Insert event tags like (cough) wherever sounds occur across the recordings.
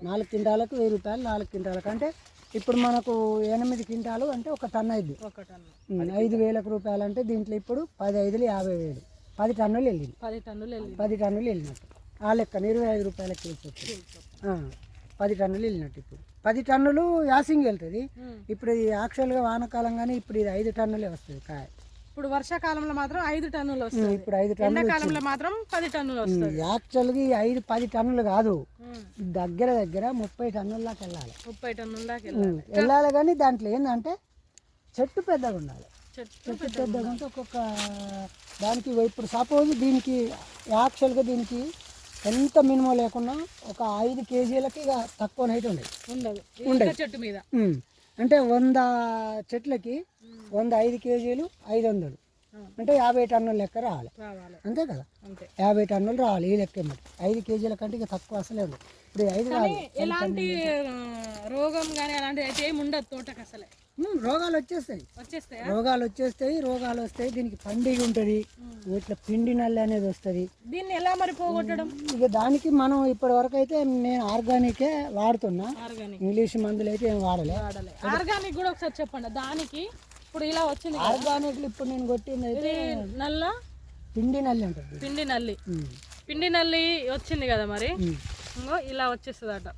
నాలుగు క్వింటాలకు వెయ్యి రూపాయలు నాలుగు క్వింటాలకు. అంటే ఇప్పుడు మనకు ఎనిమిది క్వింటాలు అంటే ఒక టన్ అయింది. ఒక టన్ను. ఐదు వేలకు రూపాయలు అంటే దీంట్లో ఇప్పుడు పది ఐదులు యాభై వేలు. పది టన్నులు వెళ్ళింది. పది టన్నులు వెళ్ళింది. పది టన్నులు వెళ్ళినట్టు. ఆ లెక్కన ఇరవై ఐదు రూపాయలకి వెళ్ళిపోతుంది ఆ, పది టన్నులు వెళ్ళినట్టు ఇప్పుడు. పది టన్నులు యాసింగ్ వెళ్తుంది. ఇప్పుడు ఇది యాక్చువల్గా వానాకాలం కానీ ఇప్పుడు ఇది ఐదు టన్నులే వస్తుంది కాయ. ఇప్పుడు వర్షాకాలంలో మాత్రం ఐదు టన్నులు వస్తుంది. ఇప్పుడు ఐదు టన్నులు ఎండాకాలంలో మాత్రం పది టన్నులు వస్తుంది. యాక్చువల్గా ఈ ఐదు పది టన్నులు కాదు. దగ్గర దగ్గర ముప్పై టన్నుల దాకా వెళ్ళాలి. ముప్పై టన్నుల దాకా వెళ్ళాలి. వెళ్ళాలి కానీ దాంట్లో ఏంటంటే చెట్టు పెద్దగా ఉండాలి. చెట్టు పెద్దగా ఉంటే ఒక్కొక్క దానికి ఇప్పుడు సపోజ్ దీనికి యాక్చువల్గా దీనికి ఎంత మినిమం లేకున్నా ఒక ఐదు కేజీలకి ఇక తక్కువ నైట్ ఉండేది. ఉండదు. ఇంకా చెట్టు మీద. అంటే వంద చెట్లకి వంద ఐదు కేజీలు ఐదు వందలు. అంటే యాభై టన్నుల లెక్క రావాలి. అంతే కదా? యాభై టన్నులు రావాలి ఈ లెక్క ఏమిటి ఐదు కేజీల కంటే ఇక తక్కువ అసలే ఉంది. ఇప్పుడు ఐదు ఎలాంటి రోగం కానీ అలాంటిది అయితే ఏమి ఉండదు తోటకు అసలే. రోగాలు వచ్చేస్తాయి. వచ్చేస్తాయా? రోగాలు వచ్చేస్తాయి రోగాలు వస్తాయి. దీనికి పండుగ ఉంటుంది. ఇట్లా పిండి నల్లి అనేది వస్తుంది. దీన్ని ఎలా మరి పోగొట్టడం? ఇక దానికి మనం ఇప్పటి వరకు అయితే నేను ఆర్గానికే వాడుతున్నా. ఇంగ్లీష్ మందులు అయితే ఏం వాడాలి. ఆర్గానిక్ కూడా ఒకసారి చెప్పండి. దానికి ఇప్పుడు ఇలా వచ్చింది ఆర్గానిక్ ఇప్పుడు నేను కొట్టింది అయితే నల్ల? పిండి నల్లి ఉంటుంది పిండి నల్లి. పిండి నల్లి వచ్చింది కదా మరి. ఇంకో ఇలా వచ్చేస్తుందట.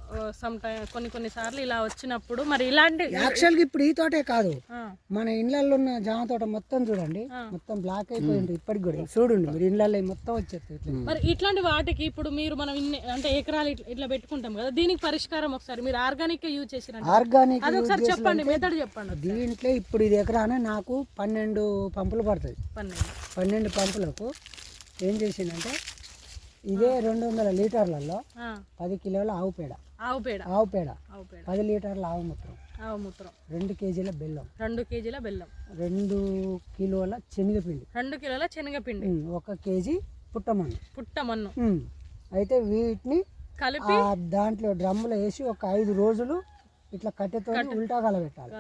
సమ్ టైం కొన్ని కొన్ని సార్లు ఇలా వచ్చినప్పుడు మరి ఇలాంటి యాక్చువల్గా ఇప్పుడు ఈ తోటే కాదు. మన ఇళ్ళల్లో ఉన్న జామ తోట మొత్తం చూడండి. మొత్తం బ్లాక్ అయిపోయింది. ఇప్పటికి కూడా. చూడండి మీరు ఇళ్ళల్లో మొత్తం వచ్చేస్తుంది మరి ఇట్లాంటి వాటికి ఇప్పుడు మీరు మనం ఇన్ని అంటే ఎకరాలు ఇట్లా ఇట్లా పెట్టుకుంటాం కదా దీనికి పరిష్కారం ఒకసారి. మీరు ఆర్గానిక్ యూజ్ చేసిరంటే. ఆర్గానిక్ అది ఒకసారి చెప్పండి మెథడ్ చెప్పండి దీంట్లో ఇప్పుడు ఇది ఎకరాన నాకు పన్నెండు పంపులు పడుతుంది పన్నెండు. పన్నెండు పంపులకు ఏం చేసిందంటే ఇదే రెండు వందల లీటర్లలో పది కిలోల ఆవు పేడ. ఆవు పేడ. ఆవు పేడ. పది లీటర్ల ఆవు మూత్రం. ఆవు మూత్రం. రెండు కేజీల బెల్లం. రెండు కేజీల బెల్లం. రెండు కిలోల శనగపిండి. రెండు కిలోల శనగపిండి. ఒక కేజీ పుట్టమన్ను. పుట్టమన్ను. అయితే వీటిని కలిపి దాంట్లో డ్రమ్ములో వేసి ఒక ఐదు రోజులు ఇట్లా కట్టెతో ఉల్టా కలబెట్టాలి.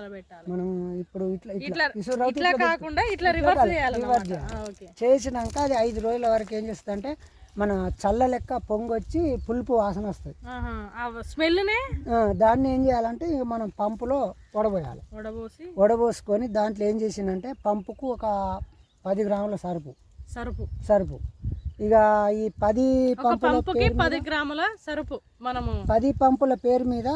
మనం ఇప్పుడు ఇట్లా ఇట్లా ఇట్లా కాకుండా ఇట్లా రివర్స్ చేయాలి. చేసినాక అది ఐదు రోజుల వరకు ఏం చేస్తుందంటే మన చల్ల లెక్క పొంగొచ్చి పులుపు వాసన వస్తుంది. స్మెల్నే దాన్ని ఏం చేయాలంటే ఇక మనం పంపులో వడబోయాలి. వడబోసి? వడబోసుకొని దాంట్లో ఏం చేసిందంటే పంపుకు ఒక పది గ్రాముల సరుపు. సరుపు. సరుపు. ఇక ఈ పది పంపుల పది గ్రాముల సరుపు మనము. పది పంపుల పేరు మీద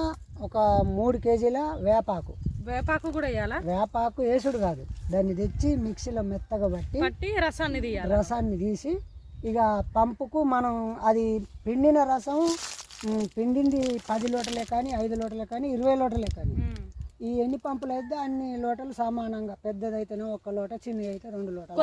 ఒక మూడు కేజీల వేపాకు. వేపాకు కూడా వేయాలా? వేపాకు వేసుడు కాదు. దాన్ని తెచ్చి మిక్సీలో మెత్తగా పట్టి పట్టి రసాన్ని తీయాలి? రసాన్ని తీసి ఇక పంపుకు మనం అది పిండిన రసం పిండింది పది లోటలే కానీ ఐదు లోటలే కానీ ఇరవై లోటలే కానీ. ఈ ఎన్ని పంపులు అయితే అన్ని లోటలు సమానంగా పెద్దదైతేనే ఒక లోట చిన్నది అయితే రెండు లోటలు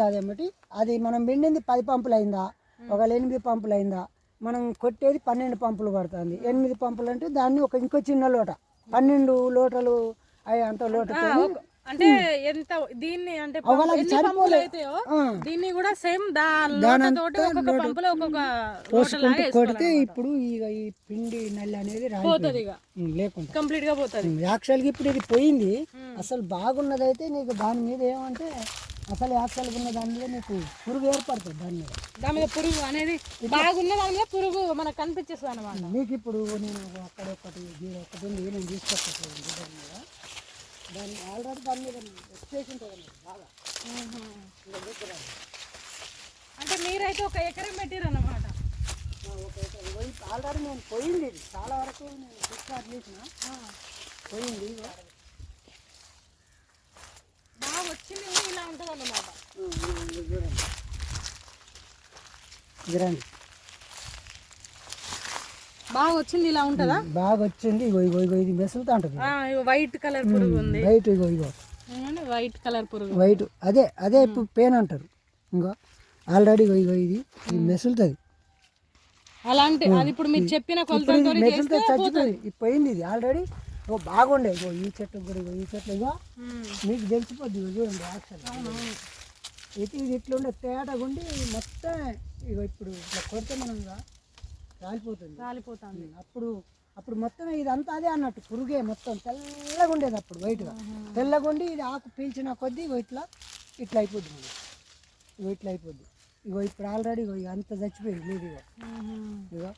అదేమిటి అది మనం పిండింది పది పంపులు అయిందా ఒక ఎనిమిది పంపులు అయిందా మనం కొట్టేది పన్నెండు పంపులు పడుతుంది. ఎనిమిది పంపులు అంటే దాన్ని ఒక ఇంకో చిన్న లోట. పన్నెండు లోటలు అయ్యి అంత లోటతో అంటే ఎంత దీన్ని అంటే అయితాయో దీన్ని కూడా సేమ్ ఒక్కొక్క పంపులో ఒక్కొక్క పోసుకుంటూ కొడితే ఇప్పుడు ఇక ఈ పిండి నల్లి అనేది పోతుంది ఇక. లేకుండా. కంప్లీట్గా పోతుంది యాక్చువల్గా ఇప్పుడు ఇది పోయింది. అసలు బాగున్నది అయితే నీకు దాని మీద ఏమంటే అసలు యాక్చువల్గా ఉన్న దాని మీద నీకు పురుగు ఏర్పడుతుంది దాని మీద. దాని మీద పురుగు అనేది బాగున్న దాని మీద పురుగు మనకు కనిపించేస్తుంది అనమాట నీకు ఇప్పుడు నేను అక్కడ ఒకటి ఒకటి నేను తీసుకొస్తాను దాని మీద. దాన్ని ఆల్రెడీ దాని మీద అన్నమాట బాగా. అంటే మీరైతే ఒక ఎకరం పెట్టిరు అనమాట ఆల్రెడీ నేను పోయింది ఇది. చాలా వరకు నేను డిశ్చార్జ్ చేసిన. పోయింది. బాగా వచ్చింది ఇలా ఉంటుంది అన్నమాట చూడండి బాగా వచ్చింది ఇలా ఉంటుందా? బాగా వచ్చింది ఇగో ఇగో ఇగో ఇది మెసులుతా ఉంటుంది. వైట్ కలర్ పురుగు ఉంది. వైట్ ఇగో ఇగో. వైట్ కలర్ పురుగు. వైట్ అదే అదే ఇప్పుడు పెయిన్ అంటారు. ఇంకో ఆల్రెడీ ఇగో ఇగో ఇది మెసులుతుంది. అలాంటి అది ఇప్పుడు మీరు చెప్పిన కొలతలతో మెసులుతో చచ్చిపోయింది పోయింది ఇది ఆల్రెడీ. ఓ బాగుండే. ఇగో ఈ చెట్టు కూడా ఇగో ఈ చెట్లు ఇగో. మీకు తెలిసిపోద్ది ఇగో చూడండి యాక్షన్. ఇది ఇట్లా ఉండే తేటగుండి మొత్తం ఇగో ఇప్పుడు ఇట్లా కొడితే మనం రాలిపోతుంది. కాలిపోతుంది అప్పుడు అప్పుడు మొత్తం ఇదంతా అదే అన్నట్టు పురుగే మొత్తం తెల్లగా ఉండేది అప్పుడు వైట్గా. తెల్లగా ఉండి ఇది ఆకు పీల్చిన కొద్దీ ఇట్లా ఇట్లా అయిపోద్ది మనం ఇగో ఇట్లా అయిపోద్ది. ఇగో ఇప్పుడు ఆల్రెడీ ఇగో అంత చచ్చిపోయింది మీది ఇగో. ఇగో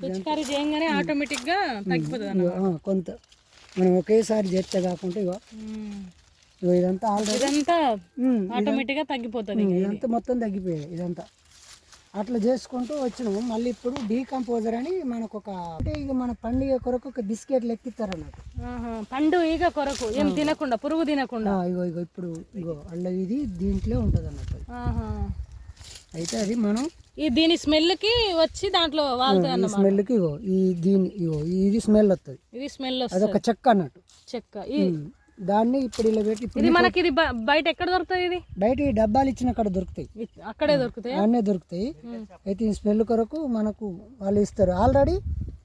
పిచికారీ చేయగానే ఆటోమేటిక్గా తగ్గిపోతుంది అన్న ఇగో, ఆ, కొంత. మనం ఒకేసారి చేస్తే కాకుండా ఇగో. ఇగో ఇదంతా ఆల్రెడీ ఇదంతా ఆటోమేటిక్గా తగ్గిపోతుంది ఇదంతా మొత్తం తగ్గిపోయాయి ఇదంతా. అట్లా చేసుకుంటూ వచ్చినాము. మళ్ళీ ఇప్పుడు డీకంపోజర్ అని మనకు ఒక అంటే ఇక మన పండుగ కొరకు ఒక బిస్కెట్లు ఎక్కిస్తారు అన్నట్టు. పండు ఈగ కొరకు. ఏం తినకుండా పురుగు తినకుండా. ఇగో ఇగో ఇప్పుడు ఇగో అల్ల ఇది దీంట్లో ఉంటుంది అన్నట్టు. అయితే అది మనం ఈ దీని స్మెల్కి వచ్చి దాంట్లో వాళ్తాయి స్మెల్కి ఇగో ఈ దీని ఇగో ఇది స్మెల్ వస్తుంది ఇది స్మెల్ వస్తుంది. అదొక చెక్క అన్నట్టు. చెక్క. దాన్ని ఇప్పుడు ఇలా పెట్టి ఇది మనకి ఇది బయట ఎక్కడ దొరుకుతుంది ఇది? బయట ఈ డబ్బాలు ఇచ్చిన అక్కడ దొరుకుతాయి. అక్కడే దొరుకుతాయి? అన్నీ దొరుకుతాయి. అయితే ఈ స్మెల్ కొరకు మనకు వాళ్ళు ఇస్తారు. ఆల్రెడీ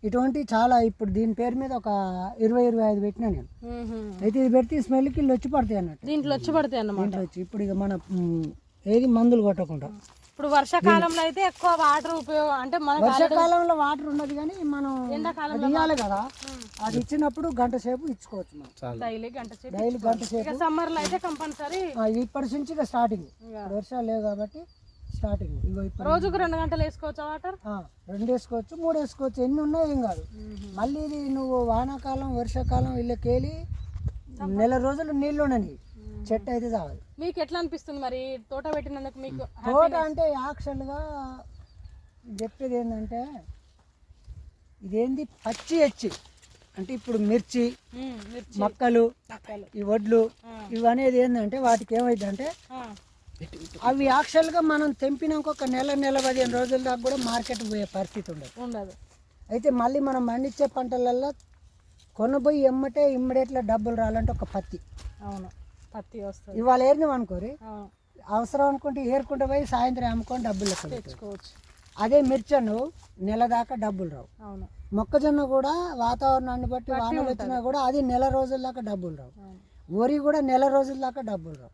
ఇటువంటి చాలా ఇప్పుడు దీని పేరు మీద ఒక ఇరవై ఇరవై ఐదు పెట్టినా నేను. అయితే ఇది పెడితే ఈ స్మెల్కి వచ్చి పడతాయి అన్నట్టు. దీంట్లో వచ్చి పడతాయి అన్నమాట. ఇప్పుడు ఇక మన ఏది మందులు కొట్టకుండా. ఇప్పుడు వర్షాకాలంలో అయితే ఎక్కువ వాటర్ ఉపయోగం అంటే మనకి వర్షాకాలంలో వాటర్ ఉన్నది కానీ మనం ఎండాకాలంలో అది ఇవ్వాలి కదా. అది ఇచ్చినప్పుడు గంట సేపు ఇచ్చుకోవచ్చు మనం. డైలీ గంట సేపు డైలీ గంట సేపు. సమ్మర్లో అయితే కంపల్సరీ ఆ, ఇప్పటి నుంచి ఇక స్టార్టింగ్. వర్షాలు లేవు కాబట్టి స్టార్టింగ్. ఇగో ఇప్పుడు రోజుకు రెండు గంటలు వేసుకోవచ్చా వాటర్? ఆ, రెండు వేసుకోవచ్చు మూడు వేసుకోవచ్చు ఎన్ని ఉన్నా ఏం కాదు. మళ్ళీ ఇది నువ్వు వానాకాలం వర్షాకాలం వీళ్ళకేలి నెల రోజులు నీళ్ళు ఉండని చెట్టు అయితే చావదు మీకు ఎట్లా అనిపిస్తుంది మరి? తోట పెట్టినందుకు మీకు తోట అంటే యాక్చువల్గా చెప్పేది ఏంటంటే ఇదేంది? పచ్చి ఎచ్చి అంటే ఇప్పుడు మిర్చి మక్కలు. ఈ వడ్లు ఆ. ఇవి అనేది ఏంటంటే వాటికి ఏమైందంటే అవి యాక్చువల్గా మనం తెంపినాక ఒక నెల నెల పదిహేను రోజుల దాకా కూడా మార్కెట్ పోయే పరిస్థితి ఉండదు. ఉండదు. అయితే మళ్ళీ మనం పండించే పంటలల్లో కొనబోయి ఎమ్మటే ఇమ్మడేట్లా డబ్బులు రావాలంటే ఒక పత్తి. అవును. పత్తి వస్తుంది. ఇవాళ ఏరినాం అనుకోరి. అవసరం అనుకుంటే ఏరుకుంటే పోయి సాయంత్రం అమ్ముకొని డబ్బులు లెక్క. తెచ్చుకోవచ్చు. అదే మిర్చను నెల దాకా డబ్బులు రావు. అవును. మొక్కజొన్న కూడా వాతావరణాన్ని బట్టి వానలు వచ్చినా కూడా అది నెల రోజుల దాకా డబ్బులు రావు. వరి కూడా నెల రోజుల దాకా డబ్బులు రావు.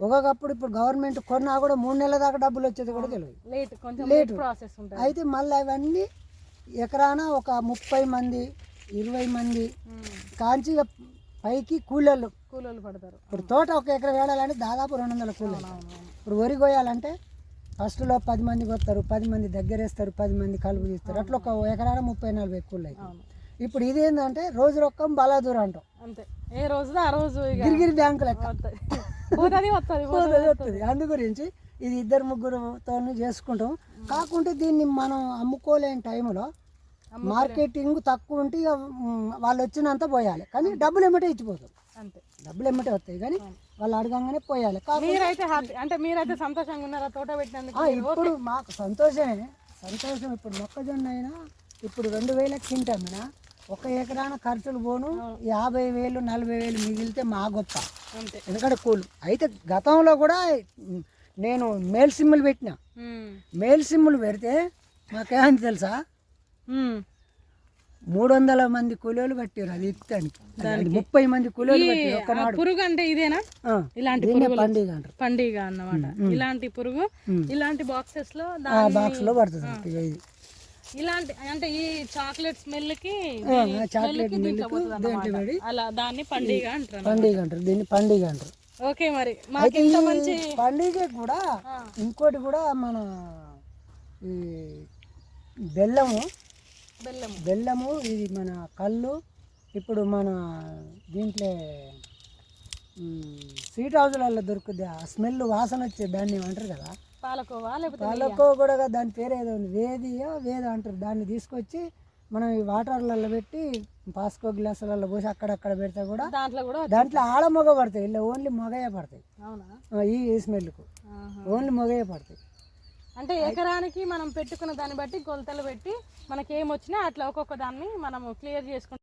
ఒక్కొక్కప్పుడు ఇప్పుడు గవర్నమెంట్ కొన్నా కూడా మూడు నెలల దాకా డబ్బులు వచ్చేది కూడా తెలియదు లేట్. లేట్ ప్రాసెస్ ఉంటుంది. అయితే మళ్ళీ అవన్నీ ఎకరాన ఒక ముప్పై మంది ఇరవై మంది కాంచి పైకి కూలీలు. కూలోళ్ళు పడతారు. ఇప్పుడు తోట ఒక ఎకరం వేయాలంటే దాదాపు రెండు వందల కూలీలు. అవును ఇప్పుడు వరి కోయాలంటే ఫస్ట్లో పది మంది కొత్తారు పది మంది దగ్గరేస్తారు పది మంది కలుపు తీస్తారు. అట్లా ఒక ఎకరాన ముప్పై నలభై కూలీలు అవును. ఇప్పుడు ఇది ఏంటంటే రోజు రొక్కం బలాదూరం అంటాం. అంతే. ఏ రోజుదో ఆ రోజు గిరిగిరి బ్యాంకు లెక్క. వస్తుంది (laughs) అందు గురించి ఇది ఇద్దరు ముగ్గురుతో చేసుకుంటాం. కాకుంటే దీన్ని మనం అమ్ముకోలేని టైంలో మార్కెటింగ్ తక్కువ ఉంటే ఇక వాళ్ళు వచ్చినంత పోయాలి. కానీ డబ్బులు ఎమ్మటే ఇచ్చిపోతాం. అంతే. డబ్బులు ఎమ్మటే వస్తాయి. కానీ వాళ్ళు అడగంగానే పోయాలి. కాకపోతే మీరైతే హ్యాపీ అంటే మీరైతే సంతోషంగా ఉన్నారా? తోట పెట్టినందుకు ఇప్పుడు మాకు సంతోషమే. సంతోషం ఇప్పుడు మొక్కజొన్న అయినా ఇప్పుడు రెండు వేలకు తింటామినా ఒక ఎకరాన ఖర్చులు పోను. యాభై వేలు నలభై వేలు మిగిలితే మా గొప్ప. ఎందుకంటే కూలు. అయితే గతంలో కూడా నేను మేల్ సిమ్ములు పెట్టిన. మేల్ సిమ్ములు పెడితే మాకేమైంది తెలుసా. మూడు వందల మంది కూలీలు కట్టారు అది ఇత్తానికి. ముప్పై మంది కూలీలు పురుగు అంటే ఇదేనా? ఇలాంటి పండుగ అంటారు. పండుగ అన్నమాట. ఇలాంటి పురుగు. ఇలాంటి బాక్సెస్లో ఆ దాన్ని బాక్స్లో పడుతుంది ఇలాంటి అంటే ఈ చాక్లెట్ స్మెల్కి చాక్లెట్ పడి అలా దాన్ని పండుగ అంటారు పండుగ అంటారు. దీన్ని పండుగ అంటారు. ఓకే మరి. మాకు ఇంత మంచి పండుగ కూడా. ఇంకోటి కూడా మన ఈ బెల్లము బెల్లము. బెల్లము ఇది మన కళ్ళు ఇప్పుడు మన దీంట్లో స్వీట్ హౌస్లలో దొరుకుద్ది ఆ స్మెల్ వాసన వచ్చే దాన్ని ఏమంటారు కదా? పాలకోవా లేకపోతే వాళ్ళకో కూడా దాని పేరు ఏదో ఉంది వేదియో వేదో అంటారు. దాన్ని తీసుకొచ్చి మనం ఈ వాటర్లలో పెట్టి పాస్కో గ్లాసులలో పోసి అక్కడక్కడ పెడితే కూడా దాంట్లో కూడా దాంట్లో ఆడ మొగ పడతాయి ఇలా ఓన్లీ మొగయే పడతాయి. ఈ స్మెల్కు. ఓన్లీ మొగయే పడతాయి. అంటే ఎకరానికి మనం పెట్టుకున్న దాన్ని బట్టి కొలతలు పెట్టి మనకి ఏమొచ్చినా అట్లా ఒక్కొక్క దాన్ని మనం క్లియర్ చేసుకుంటాం